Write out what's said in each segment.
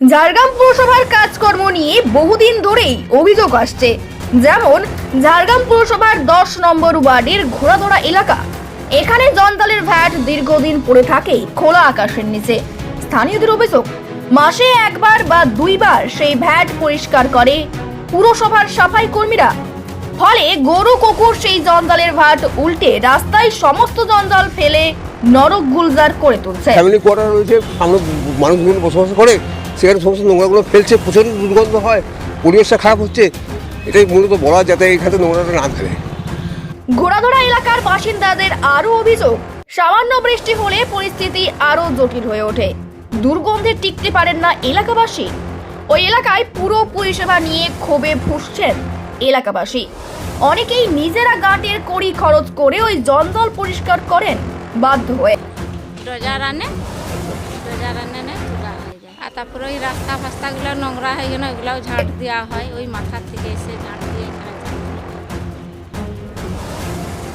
ঝাড়গ্রাম পুরসভার কাজকর্ম নিয়ে বহুদিন ধরেই অভিযোগ আসছে। যেমন, ঝাড়গ্রাম পুরসভার দশ নম্বর ওয়ার্ডের ঘোড়াদোড়া এলাকা। এখানে জঞ্জালের ভ্যাট দীর্ঘদিন পড়ে থাকে খোলা আকাশের নিচে। স্থানীয়দের অভিযোগ, মাসে একবার বা দুইবার সেই ভ্যাট পরিষ্কার করে পুরসভার সাফাই কর্মীরা। ফলে গরু কুকুর সেই জঞ্জালের ভাট উল্টে রাস্তায় সমস্ত জঞ্জাল ফেলে নরক গুলজার করে তুলছে। ফ্যামিলি কোয়ার্টার রয়েছে আমরা মানুষগুলো বসবাস করে। সেখানে সমস্ত নোংরাগুলো ফেলছে প্রচণ্ড দুর্গন্ধ হয় পরিবেশটা খারাপ হচ্ছে। এটাই মূলত বলা যাতে এখানে নোংরাটা না ফেলে ঘোড়াধরা এলাকার বাসিন্দাদের আরও অভিযোগ সামান্য বৃষ্টি হলে পরিস্থিতি আরও জটিল হয়ে ওঠে। দুর্গন্ধে টিকতে পারেন না এলাকাবাসী। ওই এলাকায় পুরো পরিষেবা নিয়ে ক্ষোভে ফুসছেন এলাকাবাসী। অনেকেই নিজেরা গাঁটের কড়ি খরচ করে ওই জঞ্জল পরিষ্কার করেন বাধ্য হয়ে। আর তারপরে ওই রাস্তা ফাস্তাগুলো নোংরা হয়ে গেলে ওইগুলাও ঝাঁট দেওয়া হয়। ওই মাথার থেকে এসে ঝাঁট দিয়ে।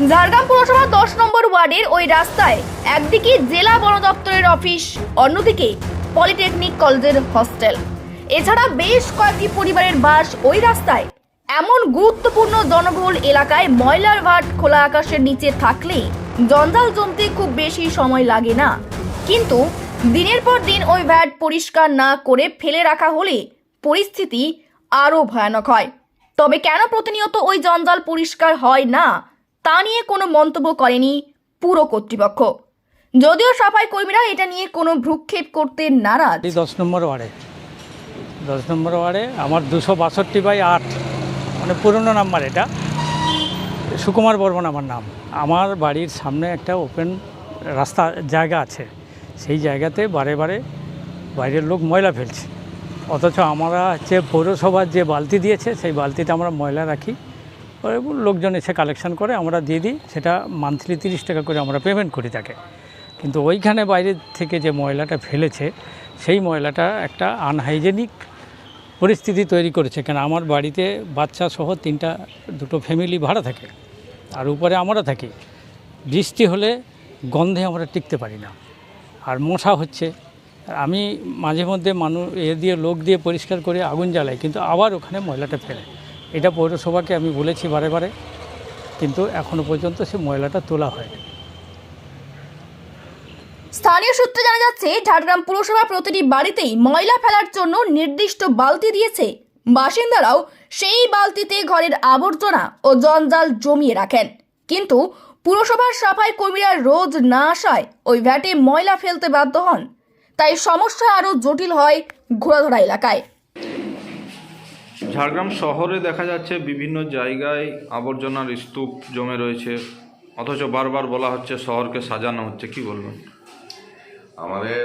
ঝাড়গ্রাম পুরসভা দশ নম্বর ওয়ার্ডের ওই রাস্তায় একদিকে জেলা বন দপ্তরের অফিস, অন্যদিকে পলিটেকনিক কলেজের হস্টেল। এছাড়া বেশ কয়েকটি পরিবারের বাস ওই রাস্তায়। এমন গুরুত্বপূর্ণ জনবহুল এলাকায় ময়লার ভাট খোলা আকাশের নিচে থাকলে জঞ্জাল জমতে খুব বেশি সময় লাগে না। কিন্তু দিনের পর দিন ওই ভ্যাট পরিষ্কার না করে ফেলে রাখা হলে পরিস্থিতি আরও ভয়ানক হয়। তবে কেন প্রতিনিয়ত ওই জঞ্জাল পরিষ্কার হয় না, তা নিয়ে কোনো মন্তব্য করেনি পুরো কর্তৃপক্ষ। যদিও সাফাই কর্মীরা এটা নিয়ে কোনো ভ্রুক্ষেপ করতে নারাজ। দশ নম্বর ওয়ার্ডে। দশ নম্বর ওয়ার্ডে আমার দুশো বাষট্টি বাই আট মানে পুরনো নাম্বার এটা। সুকুমার বর্মন আমার নাম। আমার বাড়ির সামনে একটা ওপেন রাস্তা জায়গা আছে। সেই জায়গাতে বারে বারে বাইরের লোক ময়লা ফেলছে। অথচ আমরা হচ্ছে পৌরসভার যে বালতি দিয়েছে, সেই বালতিতে আমরা ময়লা রাখি। লোকজন এসে কালেকশন করে আমরা দিয়ে দিই। সেটা মান্থলি তিরিশ টাকা করে আমরা পেমেন্ট করি তাকে। কিন্তু ওইখানে বাইরে থেকে যে ময়লাটা ফেলেছে, সেই ময়লাটা একটা আনহাইজেনিক পরিস্থিতি তৈরি করেছে। কেন আমার বাড়িতে বাচ্চা সহ তিনটা, দুটো ফ্যামিলি ভাড়া থাকে। আর উপরে আমরা থাকি। বৃষ্টি হলে গন্ধে আমরা টিকতে পারি না। আর মশা হচ্ছে। আমি মাঝে মধ্যে মানুষ এ দিয়ে, লোক দিয়ে পরিষ্কার করে আগুন জ্বালাই, কিন্তু আবার ওখানে ময়লাটা ফেলে। এটা পৌরসভাকে আমি বলেছি বারে বারে, কিন্তু এখনও পর্যন্ত সে ময়লাটা তোলা হয়নি। স্থানীয় সূত্রে জানা যাচ্ছে, ঝাড়গ্রাম পুরসভা প্রতিটি বাড়িতেই ময়লা ফেলার জন্য নির্দিষ্ট বালতি দিয়েছে। বাসিন্দারাও সেই বালতিতে ঘরের আবর্জনা ও জঞ্জাল জমিয়ে রাখেন। কিন্তু পুরসভার সাফাই কর্মীরা রোজ না আসায় ওই ভ্যাটে ময়লা ফেলতে বাধ্য হন। তাই সমস্যা আরও জটিল হয় ঘোড়াধরা এলাকায়। ঝাড়গ্রাম শহরে দেখা যাচ্ছে বিভিন্ন জায়গায় আবর্জনার স্তূপ জমে রয়েছে। অথচ বারবার বলা হচ্ছে শহরকে সাজানো হচ্ছে। কি বলবেন? আমাদের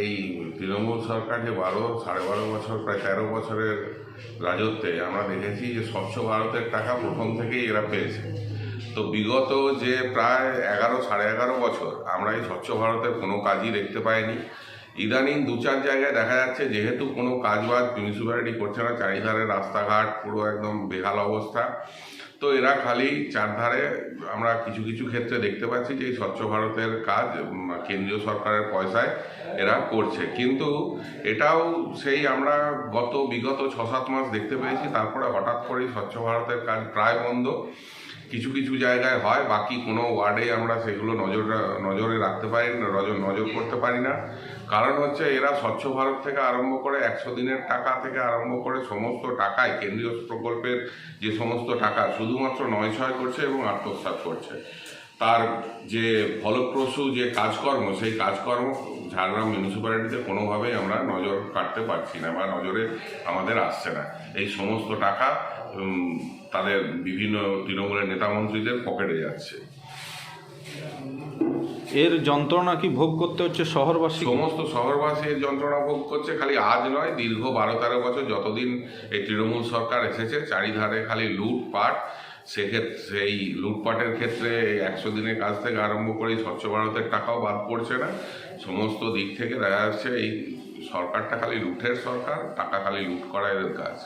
এই তৃণমূল সরকারকে বারো সাড়ে বারো বছর প্রায় তেরো বছরের রাজত্বে আমরা দেখেছি যে স্বচ্ছ ভারতের টাকা প্রথম থেকেই এরা পেয়েছে। তো বিগত যে প্রায় এগারো, সাড়ে এগারো বছর আমরা এই স্বচ্ছ ভারতের কোনো কাজই দেখতে পাইনি। ইদানিং দু চার জায়গায় দেখা যাচ্ছে যেহেতু কোনো কাজ বাজ মিউনিসিপ্যালিটি করছে না, চারিধারে রাস্তাঘাট পুরো একদম বেহাল অবস্থা। তো এরা খালি চারধারে আমরা কিছু কিছু ক্ষেত্রে দেখতে পাচ্ছি যে স্বচ্ছ ভারতের কাজ কেন্দ্রীয় সরকারের পয়সায় এরা করছে। কিন্তু এটাও সেই আমরা গত, বিগত ছ, সাত মাস দেখতে পেয়েছি, তারপরে হঠাৎ করেই স্বচ্ছ ভারতের কাজ প্রায় বন্ধ। কিছু কিছু জায়গায় হয়, বাকি কোনো ওয়ার্ডে আমরা সেগুলো নজর নজরে রাখতে পারি না, নজর নজর করতে পারি না। কারণ হচ্ছে এরা স্বচ্ছ ভারত থেকে আরম্ভ করে একশো দিনের টাকা থেকে আরম্ভ করে সমস্ত টাকায় কেন্দ্রীয় প্রকল্পের যে সমস্ত টাকা, শুধুমাত্র নয় ছয় করছে এবং আত্মসাত করছে। তার যে ফলপ্রসূ যে কাজকর্ম সেই কাজকর্ম ঝাড়গ্রাম মিউনিসিপ্যালিটিতে কোনোভাবেই আমরা নজর কাটতে পারছি না বা নজরে আমাদের আসছে না। এই সমস্ত টাকা তাদের বিভিন্ন তৃণমূলের নেতামন্ত্রীদের পকেটে যাচ্ছে। এর যন্ত্রণা কি ভোগ করতে হচ্ছে শহরবাসী সমস্ত শহরবাসী এর যন্ত্রণা ভোগ করছে খালি আজ নয় দীর্ঘ বারো তেরো বছর যতদিন এই তৃণমূল সরকার এসেছে চারিধারে খালি লুটপাট সেক্ষেত্রে সেই লুটপাটের ক্ষেত্রে একশো দিনের কাজ থেকে আরম্ভ করে স্বচ্ছ ভারতের টাকাও বাদ পড়ছে না। সমস্ত দিক থেকে দেখা যাচ্ছে এই সরকারটা খালি লুটের সরকার, টাকা খালি লুট করা এদের কাজ।